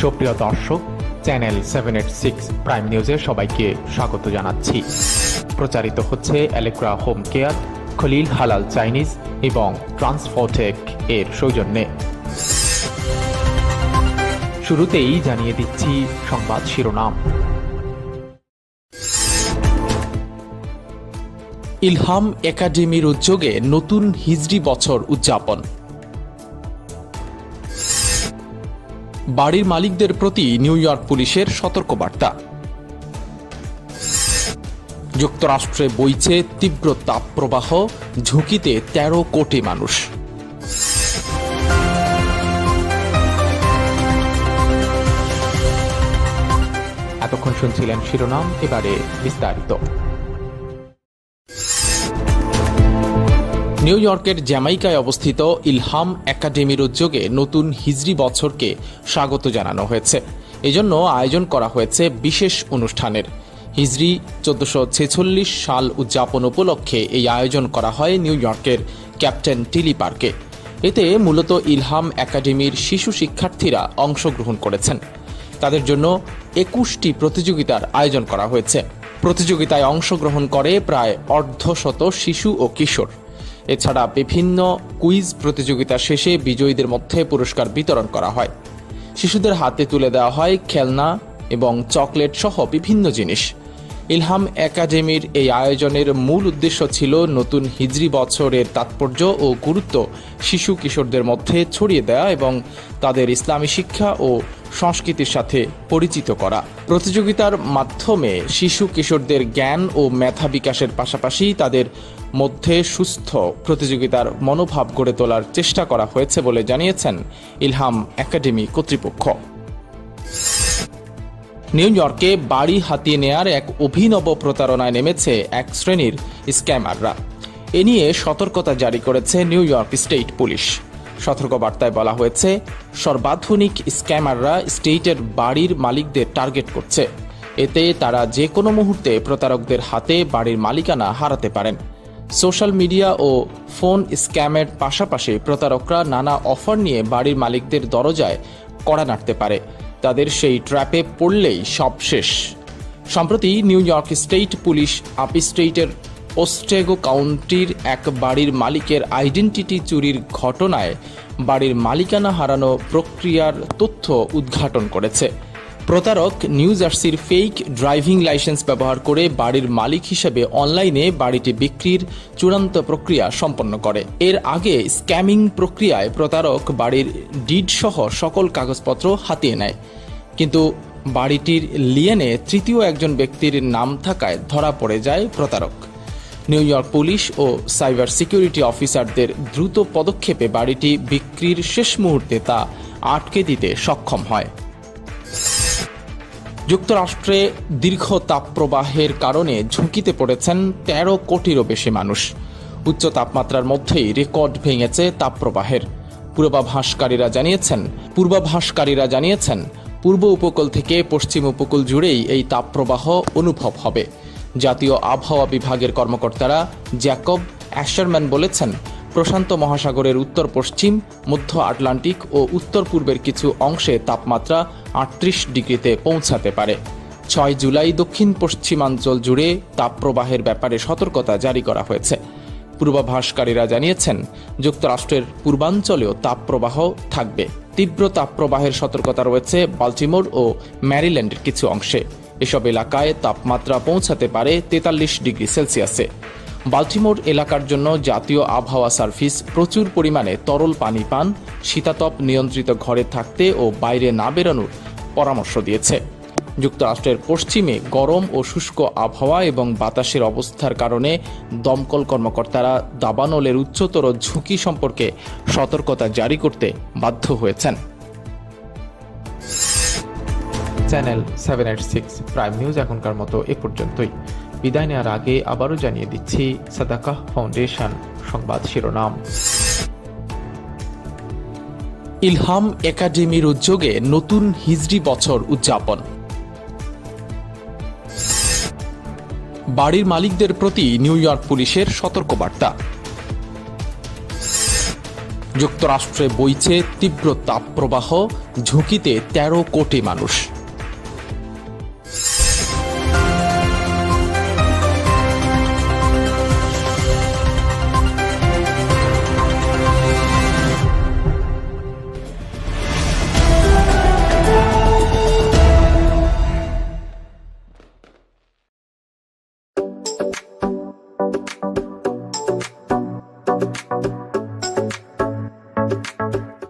সুপ্রিয় দর্শক, channel seven eight six prime নিউজে সবাইকে স্বাগত জানাচ্ছি। প্রচারিত হচ্ছে অ্যালেক্রা হোম কেয়ার খলিল হালাল চাইনিজ এবং ট্রান্সফোটেক এর সৌজন্যে। শুরুতেই জানিয়ে দিচ্ছি সংবাদ শিরোনাম। ইলহাম একাডেমির উদ্যোগে নতুন হিজরি বছর উদযাপন। বাড়ির মালিকদের প্রতি নিউ ইয়র্ক পুলিশের সতর্কবার্তা। যুক্তরাষ্ট্রে বইছে তীব্র তাপপ্রবাহ, ঝুঁকিতে ১৩ কোটি মানুষ। এতক্ষণ শুনছিলেন শিরোনাম, এবারে বিস্তারিত। নিউ ইয়র্কের জ্যামাইকায় অবস্থিত ইলহাম একাডেমির উদ্যোগে নতুন হিজরি বছরকে স্বাগত জানানো হয়েছে। এজন্য আয়োজন করা হয়েছে বিশেষ অনুষ্ঠানের। হিজরি চোদ্দশো ছেচল্লিশ সাল উদযাপন উপলক্ষে এই আয়োজন করা হয় নিউ ইয়র্কের ক্যাপ্টেন টিলি পার্কে। এতে মূলত ইলহাম একাডেমির শিশু শিক্ষার্থীরা অংশগ্রহণ করেছেন। তাদের জন্য একুশটি প্রতিযোগিতার আয়োজন করা হয়েছে। প্রতিযোগিতায় অংশগ্রহণ করে প্রায় অর্ধশত শিশু ও কিশোর। এছাড়া বিভিন্ন কুইজ প্রতিযোগিতা শেষে বিজয়ীদের মধ্যে পুরস্কার বিতরণ করা হয়। শিশুদের হাতে তুলে দেওয়া হয় খেলনা এবং চকলেট সহ বিভিন্ন জিনিস। ইলহাম একাডেমির এই আয়োজনের মূল উদ্দেশ্য ছিল নতুন হিজরি বছরের তাৎপর্য ও গুরুত্ব শিশু কিশোরদের মধ্যে ছড়িয়ে দেওয়া এবং তাদের ইসলামী শিক্ষা ও সংস্কৃতির সাথে পরিচিত করা। প্রতিযোগিতার মাধ্যমে শিশু কিশোরদের জ্ঞান ও মেধা বিকাশের পাশাপাশি তাদের মধ্যে সুস্থ প্রতিযোগিতার মনোভাব গড়ে তোলার চেষ্টা করা হয়েছে বলে জানিয়েছেন ইলহাম একাডেমি কর্তৃপক্ষ। নিউ ইয়র্কে বাড়ি হাতিয়ে নেয়ার এক অভিনব প্রতারণায় নেমেছে এক শ্রেণির স্ক্যামাররা। এ নিয়ে সতর্কতা জারি করেছে নিউ ইয়র্ক স্টেট পুলিশ। সতর্কবার্তায় বলা হয়েছে, সর্বাধুনিক স্ক্যামাররা স্টেটের বাড়ির মালিকদের টার্গেট করছে। এতে তারা যে কোনো মুহূর্তে প্রতারকদের হাতে বাড়ির মালিকানা হারাতে পারেন। সোশ্যাল মিডিয়া ও ফোন স্ক্যামের পাশাপাশি প্রতারকরা নানা অফার নিয়ে বাড়ির মালিকদের দরজায় কড়া নাড়তে পারে। তাদের সেই ট্র্যাপে পড়লেই সব শেষ। সম্প্রতি নিউ ইয়র্ক স্টেট পুলিশ আপি স্টেটের ওস্টেগো কাউন্টির এক বাড়ির মালিকের আইডেন্টিটি চুরির ঘটনায় বাড়ির মালিকানা হারানো প্রক্রিয়ার তথ্য উদ্ঘাটন করেছে। প্রতারক নিউ জার্সির ফেক ড্রাইভিং লাইসেন্স ব্যবহার করে বাড়ির মালিক হিসেবে অনলাইনে বাড়িটি বিক্রির চূড়ান্ত প্রক্রিয়া সম্পন্ন করে। এর আগে স্ক্যামিং প্রক্রিয়ায় প্রতারক বাড়ির ডিড সহ সকল কাগজপত্র হাতিয়ে নেয়। কিন্তু বাড়িটির লিয়েনে তৃতীয় একজন ব্যক্তির নাম থাকায় ধরা পড়ে যায় প্রতারক। নিউ ইয়র্ক পুলিশ ও সাইবার সিকিউরিটি অফিসারদের দ্রুত পদক্ষেপে বাড়িটি বিক্রির শেষ মুহূর্তে তা আটকে দিতে সক্ষম হয়। যুক্তরাষ্ট্রে দীর্ঘ তাপপ্রবাহের কারণে ঝুঁকিতে পড়েছেন ১৩ কোটিরও বেশি মানুষ। উচ্চ তাপমাত্রার মধ্যেই রেকর্ড ভেঙেছে তাপপ্রবাহের। পূর্বাভাসকারীরা জানিয়েছেন পূর্বাভাসকারীরা জানিয়েছেন, পূর্ব উপকূল থেকে পশ্চিম উপকূল জুড়েই এই তাপপ্রবাহ অনুভব হবে। জাতীয় আবহাওয়া বিভাগের কর্মকর্তারা জ্যাকব অ্যাশারম্যান বলেছেন, প্রশান্ত মহাসাগরের উত্তর পশ্চিম মধ্য আটলান্টিক ও উত্তর পূর্বের কিছু অংশে তাপমাত্রা আটত্রিশ ডিগ্রিতে পৌঁছাতে পারে। ছয় জুলাই দক্ষিণ পশ্চিমাঞ্চল জুড়ে তাপপ্রবাহের ব্যাপারে সতর্কতা জারি করা হয়েছে। পূর্বাভাসকারীরা জানিয়েছেন, যুক্তরাষ্ট্রের পূর্বাঞ্চলেও তাপপ্রবাহ থাকবে। তীব্র তাপপ্রবাহের সতর্কতা রয়েছে বাল্টিমোর ও ম্যারিল্যান্ডের কিছু অংশে। এসব এলাকায় তাপমাত্রা পৌঁছাতে পারে তেতাল্লিশ ডিগ্রি সেলসিয়াসে। বাল্টিমোর এলাকার জন্য জাতীয় আবহাওয়া সার্ভিস প্রচুর পরিমাণে তরল পানি পান, শীতাতপ নিয়ন্ত্রিত ঘরে থাকতে ও বাইরে না বেরোনোর পরামর্শ দিয়েছে। যুক্তরাষ্ট্রের পশ্চিমে গরম ও শুষ্ক আবহাওয়া এবং বাতাসের অবস্থার কারণে দমকল কর্মকর্তারা দাবানলের উচ্চতর ঝুঁকি সম্পর্কে সতর্কতা জারি করতে বাধ্য হয়েছেন। Channel seven eight six prime news এখনকার মতো এ পর্যন্তই। বিদায় নেওয়ার আগে আবারও জানিয়ে দিচ্ছি সাদাকাহ ফাউন্ডেশন সংবাদ শিরোনাম। ইলহাম একাডেমির উদ্যোগে নতুন হিজড়ি বছর উদযাপন। বাড়ির মালিকদের প্রতি নিউ ইয়র্ক পুলিশের সতর্কবার্তা। যুক্তরাষ্ট্রে বইছে তীব্র তাপপ্রবাহ, ঝুঁকিতে ১৩ কোটি মানুষ।